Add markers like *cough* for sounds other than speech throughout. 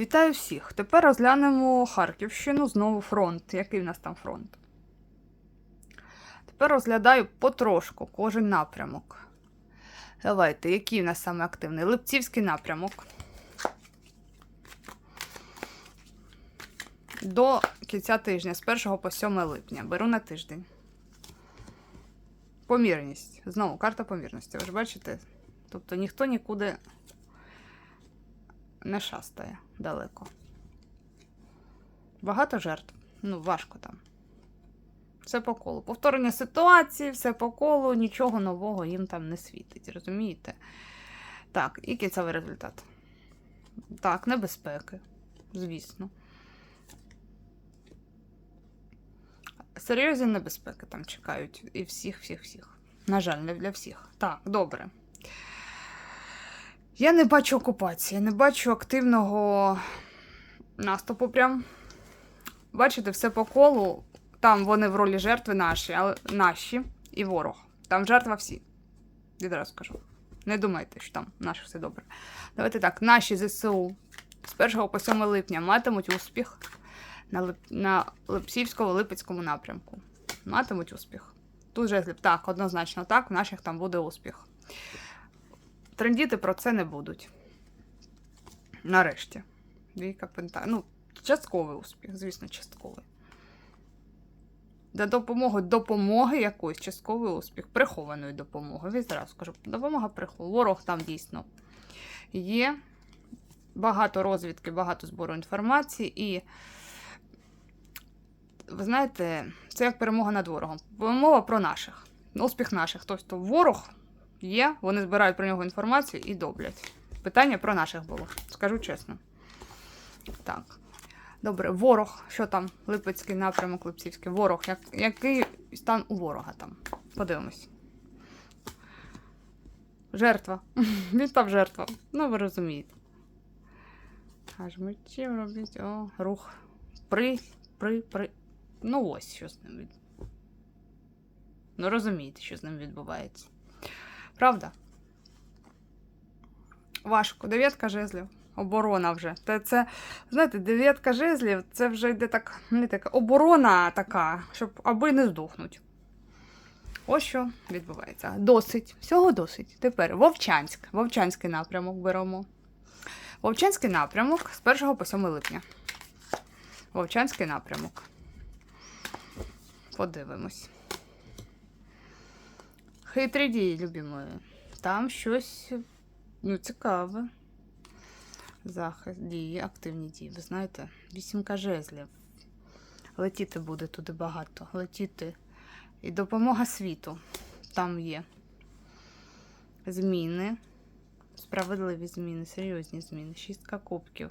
Вітаю всіх! Тепер розглянемо Харківщину, знову фронт. Який в нас там фронт? Тепер розглядаю потрошку кожен напрямок. Давайте, який в нас саме активний? Липцівський напрямок. До кінця тижня, з 1 по 7 липня. Беру на тиждень. Помірність. Знову карта помірності. Ви ж бачите? Тобто ніхто нікуди не шастає далеко. Багато жертв. Ну, важко там. Все по колу. Повторення ситуації, все по колу, нічого нового їм там не світить, розумієте? Так, і кінцевий результат. Так, небезпеки, звісно. Серйозні небезпеки там чекають. І всіх, всіх, всіх. На жаль, не для всіх. Так, добре. Я не бачу окупації, не бачу активного наступу. Прям. Бачите, все по колу. Там вони в ролі жертви наші, але наші і ворог. Там жертва всі. Відразу скажу. Не думайте, що там наше все добре. Давайте так, наші ЗСУ з 1 по 7 липня матимуть успіх на, Лип... на Липсівському-Липецькому напрямку. Матимуть успіх. Тут жезлів. Так, однозначно так, в наших там буде успіх. Трендіти про це не будуть. Нарешті. Двійка пента. Ну, частковий успіх, звісно, частковий. За допомогою допомоги якоїсь частковий успіх, прихованої допомоги. Ви зразу скажу, допомога прихована. Ворог там дійсно є. Багато розвідки, багато збору інформації і. Ви знаєте, це як перемога над ворогом. Мова про наших. Успіх наших. Тобто ворог є, вони збирають про нього інформацію і доблять. Питання про наших було, скажу чесно. Так. Добре, ворог. Що там? Липецький напрямок, Липцівський. Ворог. Як, який стан у ворога там? Подивимось. Жертва. *laughs* Він там жертва. Ну, ви розумієте. Аж мечів робіть. О, рух. При, при, при. Ну, ось що з ним від. Ну, розумієте, що з ним відбувається. Правда? Важко. Дев'ятка жезлів. Оборона вже. Це, це, знаєте, дев'ятка жезлів це вже йде так, не така оборона така, щоб аби не здохнуть. Ось що відбувається. Досить. Всього досить. Тепер Вовчанськ. Вовчанський напрямок беремо. Вовчанський напрямок з 1 по 7 липня. Вовчанський напрямок. Подивимось. Хитрі дії, любі мої. Там щось ну, цікаве. Захист, дії, активні дії. Ви знаєте, вісімка жезлів. Летіти буде туди багато. Летіти. І допомога світу. Там є. Зміни. Справедливі зміни, серйозні зміни. Шістка кубків.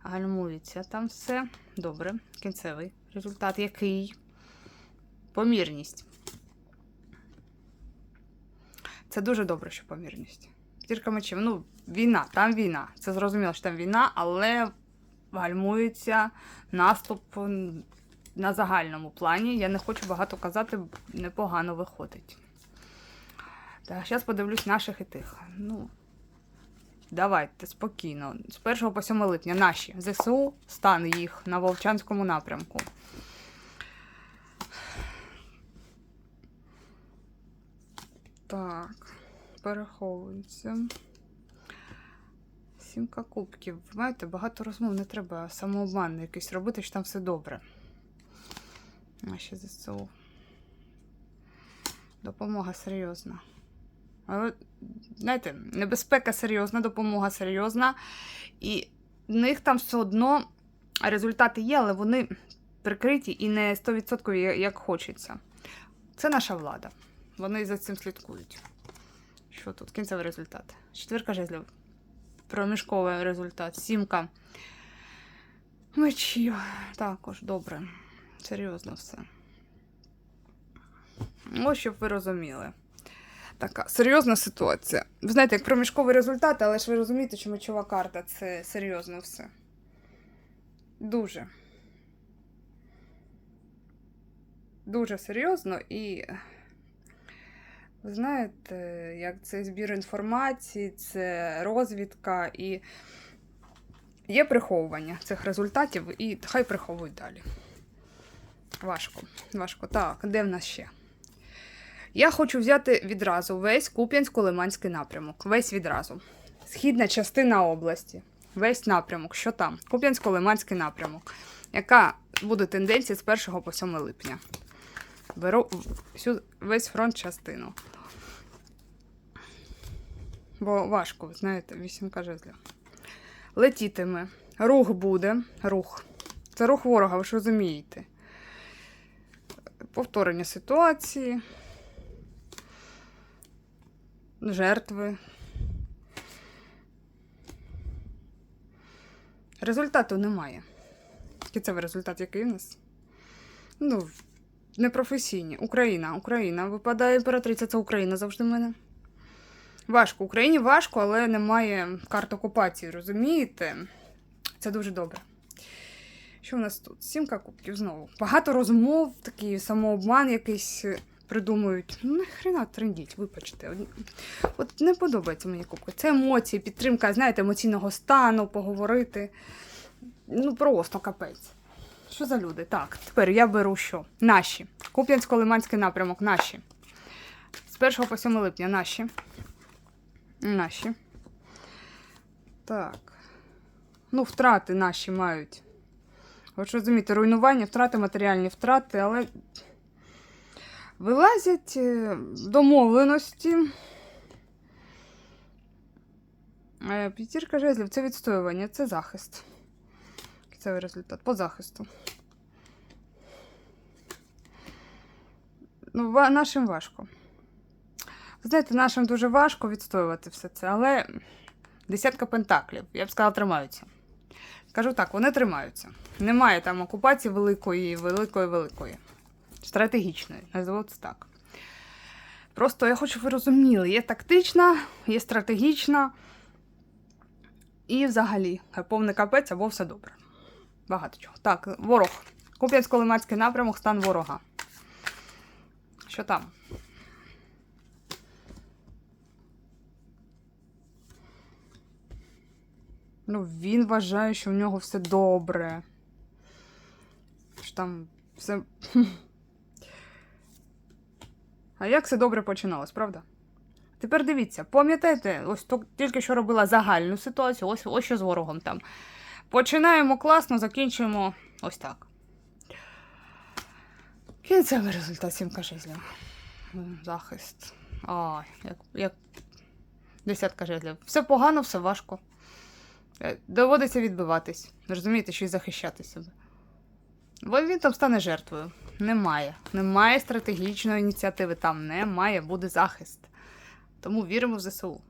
Гальмується. Там все добре. Кінцевий результат. Який? Помірність. Це дуже добре, що помірність. Зірка мечів. Ну, війна, там війна. Це зрозуміло, що там війна, але гальмується наступ на загальному плані. Я не хочу багато казати, непогано виходить. Так, зараз подивлюсь наших і тих. Ну, давайте спокійно. З 1 по 7 липня наші ЗСУ стан їх на Вовчанському напрямку. Так, переховується. Сімка кубків. Ви Знаєте, багато розмов не треба самообман якийсь робити, що там все добре. Наші ЗСУ. Допомога серйозна. Але, знаєте, небезпека серйозна, допомога серйозна. І в них там все одно результати є, але вони прикриті і не 100% як хочеться. Це наша влада. Вони за цим слідкують. Що тут? Кінцевий результат. Четвірка жезлів. Проміжковий результат. Сімка. Мечів. Також добре. Серйозно все. Ось щоб ви розуміли. Така серйозна ситуація. Ви знаєте, як проміжковий результат, але ж ви розумієте, що мечова карта це серйозно все. Дуже. Дуже серйозно і. Ви знаєте, як це збір інформації, це розвідка і Є приховування цих результатів, і хай приховують далі. Важко, важко. Так, де в нас ще? Я хочу взяти відразу весь Куп'янсько-Лиманський напрямок. Весь відразу. Східна частина області. Весь напрямок. Що там? Куп'янсько-Лиманський напрямок. Яка буде тенденція з 1 по 7 липня? Беру всю, весь фронт частину. Бо важко, знаєте, вісімка жезлів. Летітиме. Рух буде. Рух. Це рух ворога, ви ж розумієте. Повторення ситуації. Жертви. Результату немає. Кінцевий результат, який в нас? Ну, непрофесійні. Україна, Україна. Випадає імператриця, це Україна завжди в мене. Важко. Україні важко, але немає карт окупації, розумієте? Це дуже добре. Що в нас тут? Сімка кубків знову. Багато розмов, такий самообман якийсь придумують. Ну, нахрена трендіть, вибачте. От не подобається мені кубка. Це емоції, підтримка, знаєте, емоційного стану, поговорити. Ну, просто капець. Що за люди? Так, тепер я беру що? Наші. Куп'янсько-Лиманський напрямок, наші. З 1 по 7 липня наші. Наші. Так. Ну, втрати наші мають. Ж розумієте, руйнування, втрати, матеріальні втрати, але вилазять е, домовленості. Е, П'ятірка жезлів це відстоювання, це захист. Кінцевий результат по захисту. Ну, нашим важко. Знаєте, нашим дуже важко відстоювати все це, але десятка пентаклів, я б сказала, тримаються. Скажу так, вони тримаються. Немає там окупації великої, великої, великої. Стратегічної, називаю це так. Просто я хочу, щоб ви розуміли, є тактична, є стратегічна. І взагалі, повний капець або все добре. Багато чого. Так, ворог. Куп'янсько-Лимацький напрямок, стан ворога. Що там? Ну, він вважає, що в нього все добре. Що там все. *laughs* А як все добре починалось, правда? Тепер дивіться, пам'ятаєте, ось тільки що робила загальну ситуацію, ось, ось що з ворогом там. Починаємо класно, закінчуємо ось так. Кінцевий результат сімка жезлів. Захист. Ай, як, як десятка жезлів. Все погано, все важко. Е, Доводиться відбиватись. Розумієте, що й захищати себе. Бо він там стане жертвою. Немає. Немає стратегічної ініціативи. Там немає, буде захист. Тому віримо в ЗСУ.